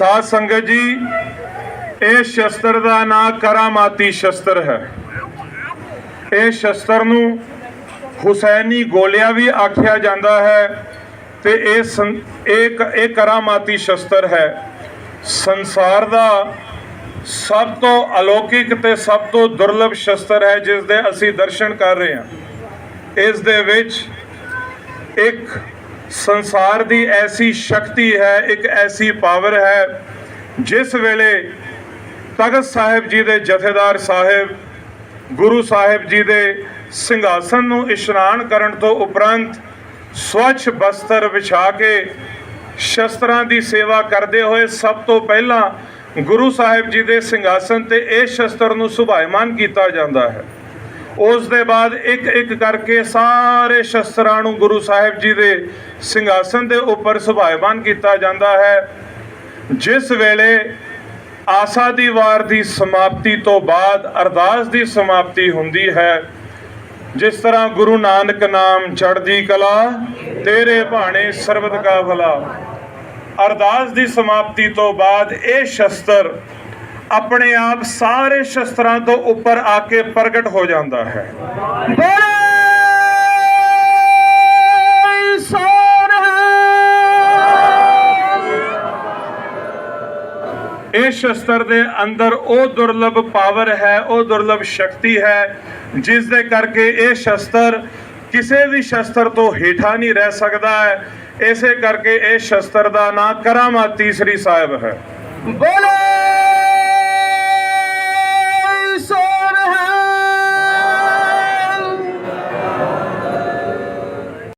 ਸਾਧ ਸੰਗਤ ਜੀ, ਇਹ ਸ਼ਸਤਰ ਦਾ ਨਾਂ ਕਰਾਮਾਤੀ ਸ਼ਸਤਰ ਹੈ। ਇਹ ਸ਼ਸਤਰ ਨੂੰ ਹੁਸੈਨੀ ਗੋਲਿਆ ਵੀ ਆਖਿਆ ਜਾਂਦਾ ਹੈ ਤੇ ਇਹ ਸੰ- ਇਹ ਕ- ਇਹ ਕਰਾਮਾਤੀ ਸ਼ਸਤਰ ਹੈ। ਸੰਸਾਰ ਦਾ ਸਭ ਤੋਂ ਅਲੌਕਿਕ ਤੇ ਸਭ ਤੋਂ ਦੁਰਲਭ ਸ਼ਸਤਰ ਹੈ ਜਿਸ ਦੇ ਅਸੀਂ ਦਰਸ਼ਨ ਕਰ ਰਹੇ ਹਾਂ। ਇਸ ਦੇ ਵਿੱਚ ਇੱਕ ਸੰਸਾਰ ਦੀ ਐਸੀ ਸ਼ਕਤੀ ਹੈ, ਇੱਕ ਐਸੀ ਪਾਵਰ ਹੈ, ਜਿਸ ਵੇਲੇ ਤਖਤ ਸਾਹਿਬ ਜੀ ਦੇ ਜਥੇਦਾਰ ਸਾਹਿਬ, ਗੁਰੂ ਸਾਹਿਬ ਜੀ ਦੇ ਸਿੰਘਾਸਨ ਨੂੰ ਇਸ਼ਨਾਨ ਕਰਨ ਤੋਂ ਉਪਰੰਤ ਸਵੱਛ ਬਸਤਰ ਵਿਛਾ ਕੇ ਸ਼ਸਤਰਾਂ ਦੀ ਸੇਵਾ ਕਰਦੇ ਹੋਏ ਸਭ ਤੋਂ ਪਹਿਲਾਂ ਗੁਰੂ ਸਾਹਿਬ ਜੀ ਦੇ ਸਿੰਘਾਸਨ ਤੇ ਇਹ ਸ਼ਸਤਰ ਨੂੰ ਸੁਭਾਇਮਾਨ ਕੀਤਾ ਜਾਂਦਾ ਹੈ। ਉਸ ਦੇ ਬਾਅਦ ਇੱਕ ਇੱਕ ਕਰਕੇ ਸਾਰੇ ਸ਼ਸਤਰਾਂ ਨੂੰ ਗੁਰੂ ਸਾਹਿਬ ਜੀ ਦੇ ਸਿੰਘਾਸਨ ਦੇ ਉੱਪਰ ਸੁਭਾਇਮਾਨ ਕੀਤਾ ਜਾਂਦਾ ਹੈ। ਜਿਸ ਵੇਲੇ ਆਸਾ ਦੀ ਵਾਰ ਦੀ ਸਮਾਪਤੀ ਤੋਂ ਬਾਅਦ ਅਰਦਾਸ ਦੀ ਸਮਾਪਤੀ ਹੁੰਦੀ ਹੈ, ਜਿਸ ਤਰ੍ਹਾਂ ਗੁਰੂ ਨਾਨਕ ਨਾਮ ਚੜ੍ਹਦੀ ਕਲਾ, ਤੇਰੇ ਭਾਣੇ ਸਰਬਤ ਕਾ ਭਲਾ। ਅਰਦਾਸ ਦੀ ਸਮਾਪਤੀ ਤੋਂ ਬਾਅਦ ਇਹ ਸ਼ਸਤਰ ਆਪਣੇ ਆਪ ਸਾਰੇ ਸ਼ਸਤਰਾਂ ਤੋਂ ਉੱਪਰ ਆ ਕੇ ਪ੍ਰਗਟ ਹੋ ਜਾਂਦਾ ਹੈ। ਇਹ ਸ਼ਸਤਰ ਦੇ ਅੰਦਰ ਉਹ ਦੁਰਲਭ ਪਾਵਰ ਹੈ ਉਹ ਦੁਰਲਭ ਸ਼ਕਤੀ ਹੈ ਜਿਸ ਦੇ ਕਰਕੇ ਇਹ ਸ਼ਸਤਰ ਕਿਸੇ ਵੀ ਸ਼ਸਤਰ ਤੋਂ ਹੇਠਾਂ ਨਹੀਂ ਰਹਿ ਸਕਦਾ ਹੈ। ਇਸੇ ਕਰਕੇ ਇਹ ਸ਼ਸਤਰ ਦਾ ਨਾਮ ਕਰਾਮਾਤੀ ਸ੍ਰੀ ਸਾਹਿਬ ਹੈ। ਬੋਲੇ